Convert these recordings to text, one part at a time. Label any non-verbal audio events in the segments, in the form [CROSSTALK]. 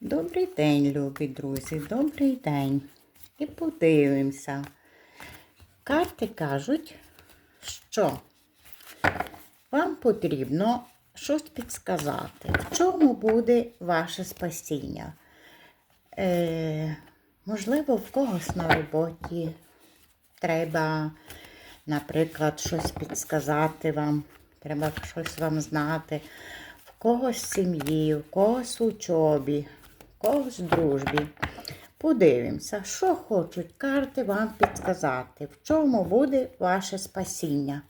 Добрий день, любі друзі, добрий день. І подивимося. Карти кажуть, що вам потрібно щось підсказати, в чому буде ваше спасіння. Е, можливо, в когось на роботі треба, наприклад, щось підсказати вам, треба щось вам знати, в когось в сім'ї, в когось в учобі, в дружбі. Подивимося, що хочуть карти вам підсказати, в чому буде ваше спасіння.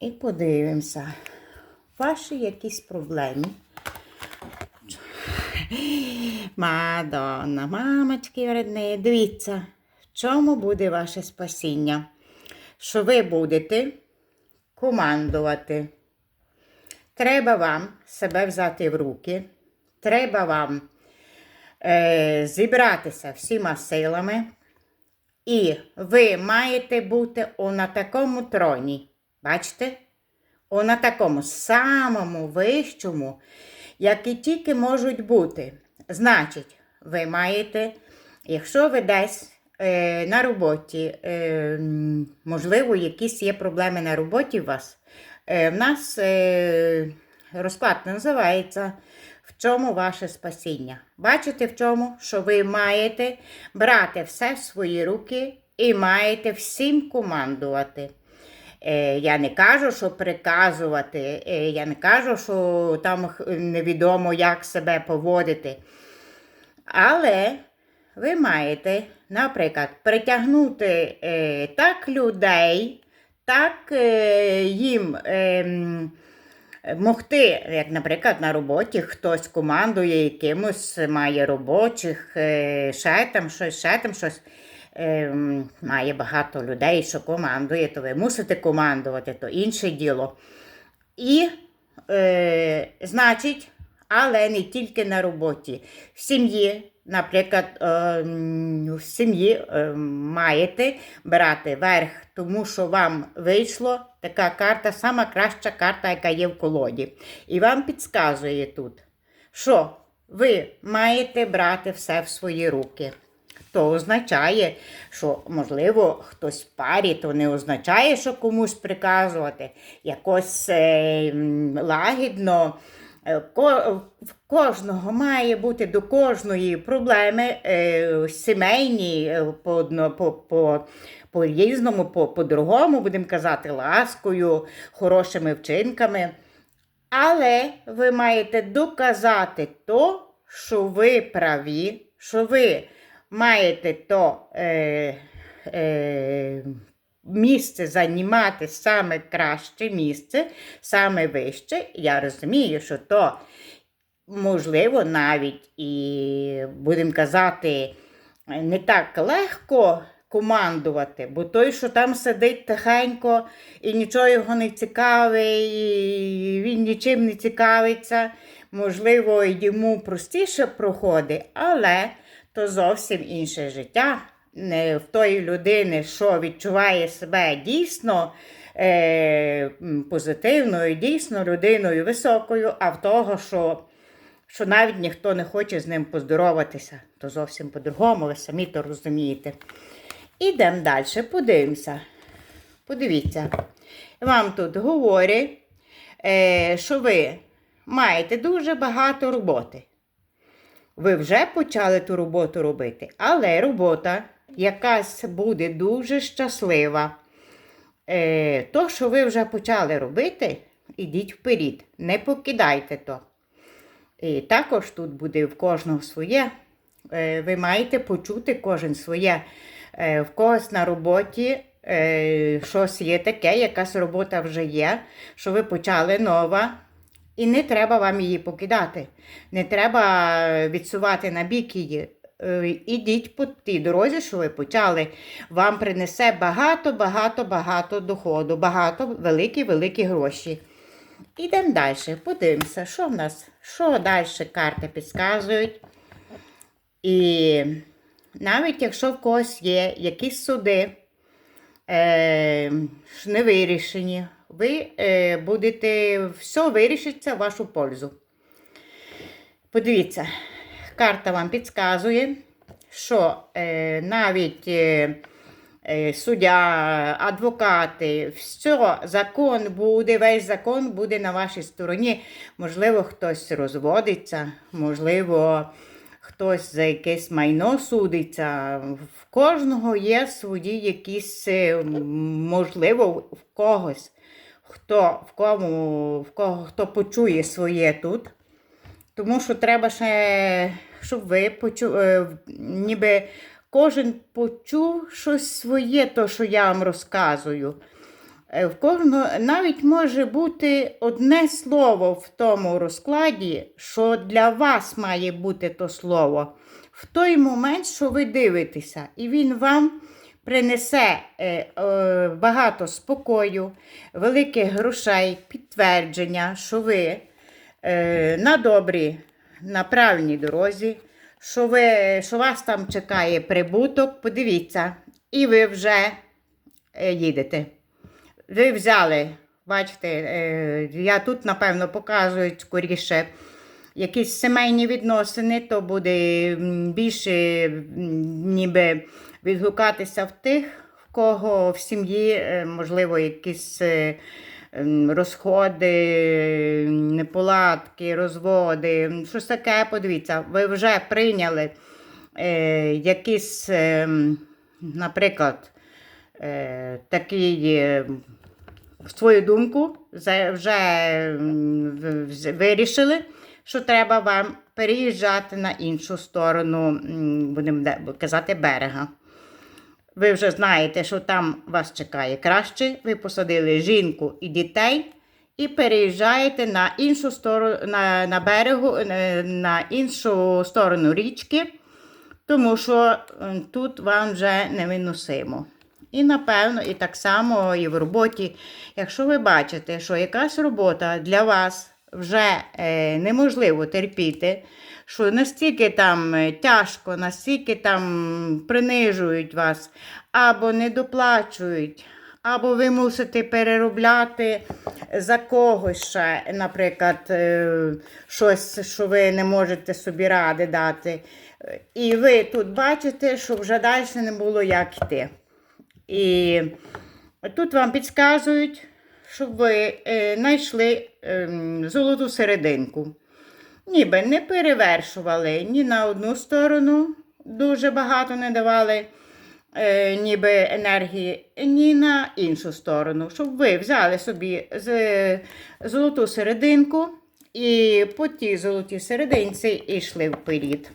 І подивимося, ваші якісь проблеми. Мадонна, мамочки вредні, дивіться, в чому буде ваше спасіння? Що ви будете командувати. Треба вам себе взяти в руки. Треба вам е, зібратися всіма силами. І ви маєте бути на такому троні. Бачите? На такому самому вищому, як і тільки можуть бути. Значить, ви маєте, якщо ви десь е, на роботі, е, можливо, якісь є проблеми на роботі у вас, е, в нас е, розклад називається В чому ваше спасіння? Бачите, в чому? Що ви маєте брати все в свої руки і маєте всім командувати. Е, Я не кажу, що приказувати, е, я не кажу, що там невідомо, як себе поводити. Але ви маєте, наприклад, притягнути е, так людей, так їм е, м, могти, як, наприклад, на роботі хтось командує якимось, має робочих, е, ще там щось, ще там щось. Ем, має багато людей, що командує, то ви мусите командувати, то інше діло. І, е, значить, але не тільки на роботі. В сім'ї, наприклад, е, в сім'ї е, маєте брати верх, тому що вам вийшло така карта, сама краща карта, яка є в колоді. І вам підказує тут, що ви маєте брати все в свої руки. То означає, що, можливо, хтось в парі, то не означає, що комусь приказувати. Якось е, лагідно. В кожного має бути до кожної проблеми е, сімейні, е, по, по, по, по різному, по, по-другому, будемо казати, ласкою, хорошими вчинками. Але ви маєте доказати то, що ви праві, що ви маєте то е, е, місце займати саме краще місце, саме вище. Я розумію, що то можливо навіть і, будемо казати, не так легко командувати, бо той, що там сидить тихенько і нічого його не цікавить, і він нічим не цікавиться, можливо, йому простіше проходить, але то зовсім інше життя. Не в тої людини, що відчуває себе дійсно е, позитивною, дійсно людиною високою, а в того, що що навіть ніхто не хоче з ним поздороватися, то зовсім по-другому, ви самі то розумієте. Ідемо далі, подивимося. Подивіться, вам тут говорять, е, що ви маєте дуже багато роботи. Ви вже почали ту роботу робити, але робота якась буде дуже щаслива. Е, то, що ви вже почали робити, ідіть вперед, не покидайте то. І також тут буде в кожного своє. Е, Ви маєте почути кожен своє. Е, В когось на роботі е, щось є таке, якась робота вже є, що ви почали нова, і не треба вам її покидати. Не треба відсувати на бік її. Ідіть по тій дорозі, що ви почали. Вам принесе багато, багато, багато доходу, багато великі, великі гроші. Ідемо далі, подивимося, що в нас, що далі карти підказують. І навіть якщо в когось є якісь суди е, не вирішені, ви е, будете все вирішиться в вашу пользу. Подивіться, карта вам підказує, що е, навіть е, суддя, адвокати, все, закон буде, весь закон буде на вашій стороні. Можливо, хтось розводиться, можливо, хтось за якесь майно судиться. В кожного є свої якісь, е, можливо, в когось, хто, в кому, в кого хто почує своє тут. Тому що треба ще, щоб ви почу, е, ніби кожен почув щось своє, то, що я вам розказую. Е, В кожного навіть може бути одне слово в тому розкладі, що для вас має бути то слово в той момент, що ви дивитеся, і він вам принесе е, багато спокою, великих грошей, підтвердження, що ви е, на добрій, на правильній дорозі, що, ви, що вас там чекає прибуток, подивіться, і ви вже е, їдете. Ви взяли, бачите, е, я тут, напевно, показую скоріше якісь сімейні відносини, то буде більше ніби відгукатися в тих, в кого в сім'ї, е, можливо, якісь розходи, неполадки, розводи, щось таке, подивіться, ви вже прийняли е, якісь, е, наприклад, е, такий. е, свою думку вже вирішили, що треба вам переїжджати на іншу сторону, будемо казати, берега. Ви вже знаєте, що там вас чекає краще. Ви посадили жінку і дітей і переїжджаєте на іншу сторону на, на берегу, е, на іншу сторону річки, тому що тут вам вже невиносимо. І напевно, і так само і в роботі. Якщо ви бачите, що якась робота для вас вже е, неможливо терпіти, що настільки там е, тяжко, настільки там принижують вас, або не доплачують, або ви мусите переробляти за когось ще, наприклад, е, щось, що ви не можете собі ради дати. І ви тут бачите, що вже далі не було як йти. І тут вам підказують, щоб ви е, знайшли ем, золоту серединку. Ніби не перевершували ні на одну сторону, дуже багато не давали е, ніби енергії, ні на іншу сторону. Щоб ви взяли собі з, золоту серединку і по тій золотій серединці йшли вперед.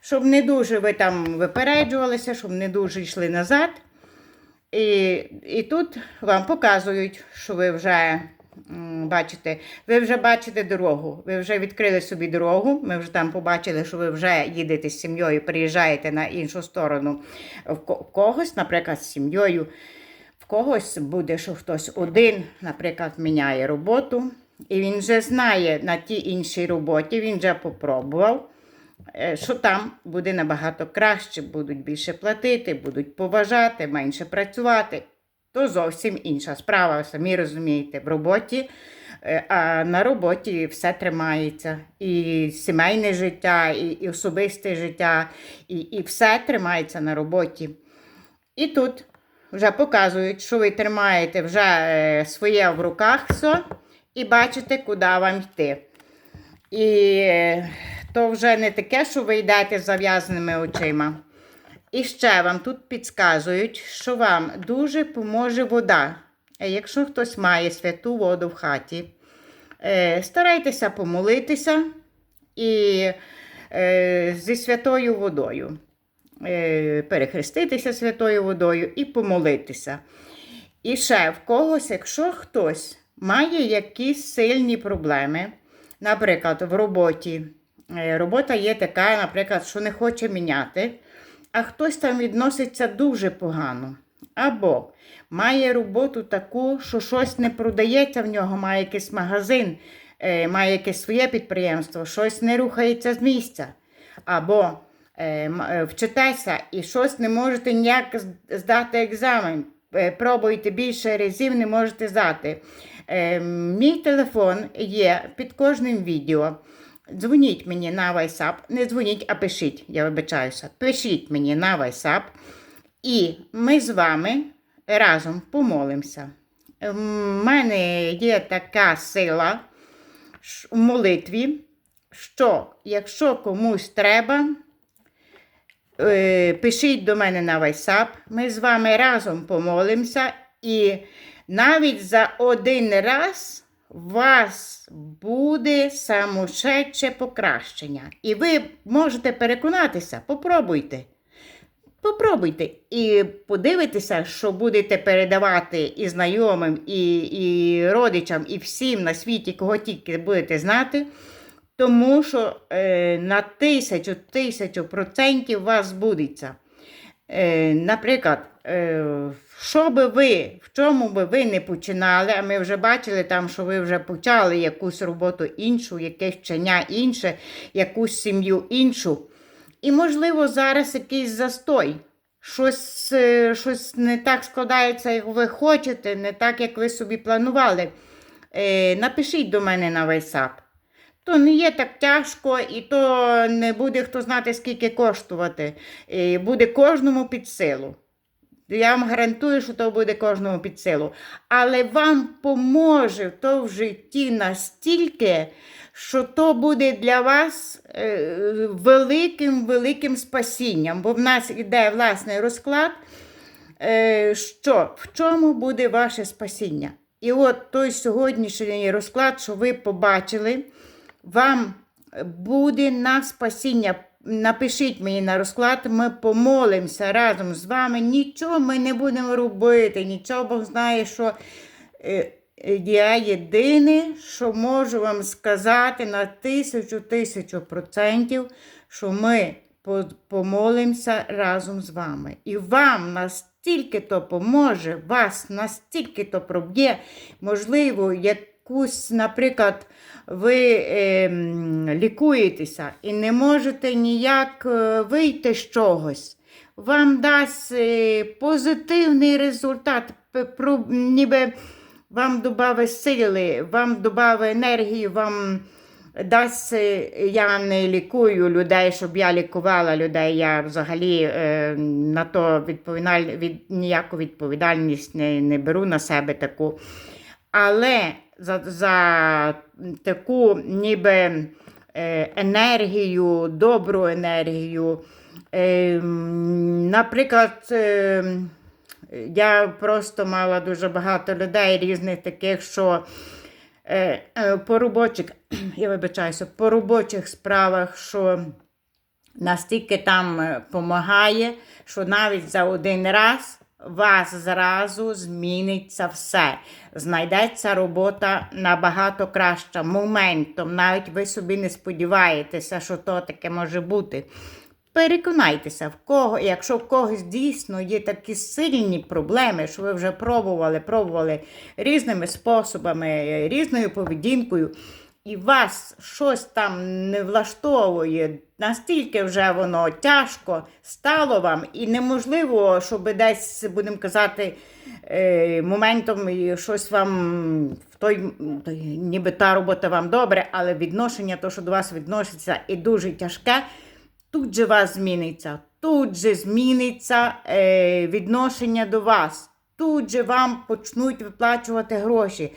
Щоб не дуже ви там випереджувалися, щоб не дуже йшли назад. І, і тут вам показують, що ви вже бачите, ви вже бачите дорогу. Ви вже відкрили собі дорогу. Ми вже там побачили, що ви вже їдете з сім'єю, приїжджаєте на іншу сторону в когось, наприклад, з сім'єю. В когось буде, що хтось один, наприклад, міняє роботу, і він вже знає на тій іншій роботі, він вже попробував що там буде набагато краще, будуть більше платити, будуть поважати, менше працювати. То зовсім інша справа, самі розумієте, в роботі. е, А на роботі все тримається. І сімейне життя, і, і особисте життя, і, і все тримається на роботі. І тут вже показують, що ви тримаєте вже е, своє в руках все, і бачите, куди вам йти. І е, то вже не таке, що ви йдете з зав'язаними очима. І ще вам тут підказують, що вам дуже поможе вода. Е, Якщо хтось має святу воду в хаті, е, старайтеся помолитися і е, зі святою водою. Перехреститися святою водою і помолитися. І ще в когось, якщо хтось має якісь сильні проблеми, наприклад, в роботі, робота є така, наприклад, що не хоче міняти, а хтось там відноситься дуже погано. Або має роботу таку, що щось не продається в нього, має якийсь магазин, е, має якесь своє підприємство, щось не рухається з місця. Або е, е, вчитеся і щось не можете ніяк здати екзамен. Е, Пробуйте більше разів, не можете здати. Е, Мій телефон є під кожним відео. Дзвоніть мені на WhatsApp. Не дзвоніть, а пишіть, я вибачаюся. Пишіть мені на WhatsApp. І ми з вами разом помолимося. У мене є така сила в молитві, що якщо комусь треба, е, пишіть до мене на WhatsApp, ми з вами разом помолимося, і навіть за один раз вас буде самошедше покращення. І ви можете переконатися, попробуйте. Попробуйте і подивитеся, що будете передавати і знайомим, і, і родичам, і всім на світі, кого тільки будете знати. Тому що е, на тисячу тисячу процентів вас збудеться. Е, наприклад, е, що би ви, в чому би ви не починали, а ми вже бачили там, що ви вже почали якусь роботу іншу, якесь вчення інше, якусь сім'ю іншу. І, можливо, зараз якийсь застой. Щось, е, щось не так складається, як ви хочете, не так, як ви собі планували. Е, напишіть до мене на WhatsApp. То не є так тяжко, і то не буде хто знати, скільки коштувати. Е, буде кожному під силу. Я вам гарантую, що то буде кожному під силу. Але вам поможе то в житті настільки, що то буде для вас е, великим великим спасінням. Бо в нас іде власний розклад, е, що в чому буде ваше спасіння. І от той сьогоднішній розклад, що ви побачили, вам буде на спасіння. Напишіть мені на розклад, ми помолимося разом з вами. Нічого ми не будемо робити, нічого Бог знає, що е, е, я єдине, що можу вам сказати на тисячу тисячу процентів, що ми помолимося разом з вами. І вам настільки то поможе, вас настільки то проб'є, можливо, якусь, наприклад, ви ем, лікуєтеся і не можете ніяк е, вийти з чогось. Вам дасть е, позитивний результат, ніби вам додавить сили, вам додавить енергії, вам дасть. е, Я не лікую людей, щоб я лікувала людей. Я взагалі е, на то відповідаль... від... ніяку відповідальність не, не беру на себе таку. Але за, за таку ніби е, енергію, добру енергію. Е, наприклад, е, я просто мала дуже багато людей різних таких, що е, е, по робочих, [CLEARS THROAT] я вибачаюся, по робочих справах, що настільки там допомагає, що навіть за один раз вас зразу зміниться все. Знайдеться робота набагато краща моментом. Навіть ви собі не сподіваєтеся, що то таке може бути. Переконайтеся, в кого, якщо в когось дійсно є такі сильні проблеми, що ви вже пробували, пробували різними способами, різною поведінкою, і вас щось там не влаштовує, настільки вже воно тяжко стало вам, і неможливо, щоб десь, будемо казати, е, моментом щось вам в той, ніби та робота вам добре, але відношення, то, що до вас відноситься, і дуже тяжке тут же вас зміниться, тут же зміниться е, відношення до вас, тут же вам почнуть виплачувати гроші.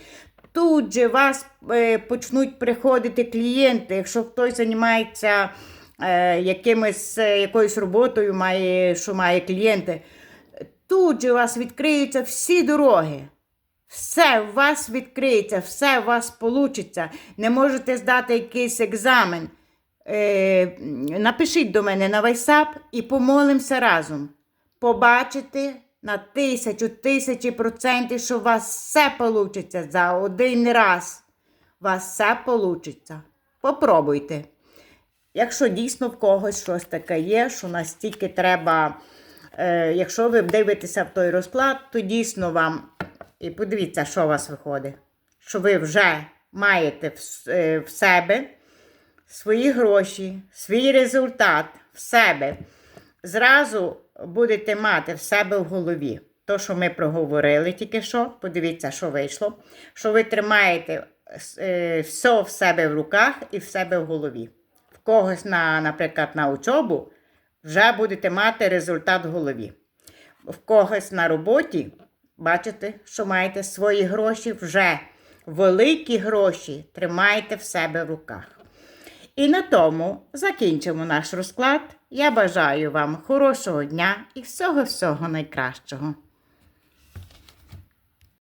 Тут же вас е, почнуть приходити клієнти, якщо хтось займається е, якимось, е, якоюсь роботою, має, що має клієнти. Тут же у вас відкриються всі дороги. Все у вас відкриється, все у вас получиться. Не можете здати якийсь екзамен. Напишіть до мене на WhatsApp і помолимося разом. Побачите на тисячу, тисячі процентів, що у вас все получиться за один раз. У вас все получиться. Попробуйте. Якщо дійсно в когось щось таке є, що настільки треба, е, якщо ви дивитеся в той розклад, то дійсно вам. І подивіться, що у вас виходить. Що ви вже маєте в, е, в себе свої гроші, свій результат в себе. Зразу будете мати в себе в голові. То, що ми проговорили тільки що, подивіться, що вийшло. Що ви тримаєте е, все в себе в руках і в себе в голові. В когось, на, наприклад, на учобу вже будете мати результат в голові. В когось на роботі бачите, що маєте свої гроші вже великі гроші тримаєте в себе в руках. І на тому закінчимо наш розклад. Я бажаю вам хорошого дня і всього-всього найкращого.